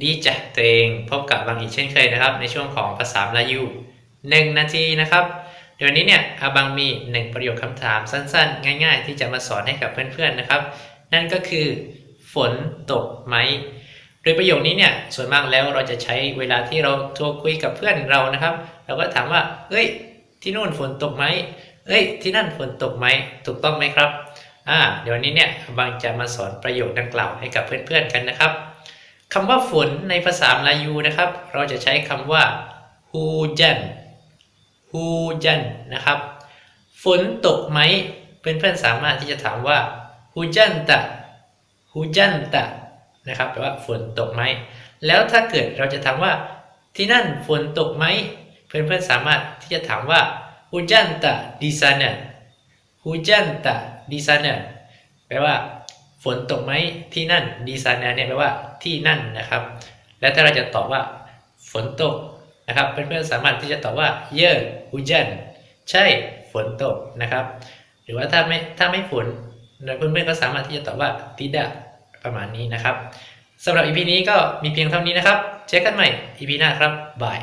ดีจ้ะตัวเองพบกับบางอีกเช่นเคยนะครับ ในช่วงของภาษาลายูหนึ่งนาทีนะครับเดี๋ยวนี้เนี่ยอาบังมีหนึ่งประโยคคำถามสั้นๆ ง่าย ๆ ที่จะมาสอนให้กับเพื่อนๆนะครับ นั่นก็คือ ฝนตกไหมโดยประโยคนี้เนี่ยส่วนมากแล้วเราจะใช้เวลาที่เราโทรคุยกับเพื่อนเรานะครับ เราก็ถามว่าเอ้ย ที่นู่นฝนตกไหมเอ้ย ที่นั่นฝนตกไหมถูกต้องไหมครับอ่าเดี๋ยวนี้เนี่ยบางจะมาสอนประโยคดังกล่าวให้กับเพื่อนๆกันนะครับ คำว่าฝนในภาษาลายูนะครับ เราจะใช้คำว่าฮูจันฮูจันนะครับ ฝนตกไหมเพื่อนๆสามารถที่จะถามว่าฮูจันตะฮูจันตะนะครับแปลว่าฝนตกไหม แล้วถ้าเกิดเราจะถามว่าที่นั่นฝนตกไหม เพื่อนๆสามารถที่จะถามว่าฮูจันตะดีซานะฮูจันตะดีซานะแปลว่า ฝนตกไหมที่นั่นดีซานะเนี่ยแปลว่าที่นั่นนะครับ และถ้าเราจะตอบว่า ฝนตกนะครับเพื่อนๆสามารถที่จะตอบว่าเยอะฮูจันใช่ฝนตกนะครับ หรือว่าถ้าไม่ถ้าไม่ฝนเพื่อนๆก็สามารถที่จะตอบว่าติดะประมาณนี้นะครับสำหรับ EP นี้ก็มีเพียงเท่านี้นะครับ เจอกันใหม่ EP หน้าครับบาย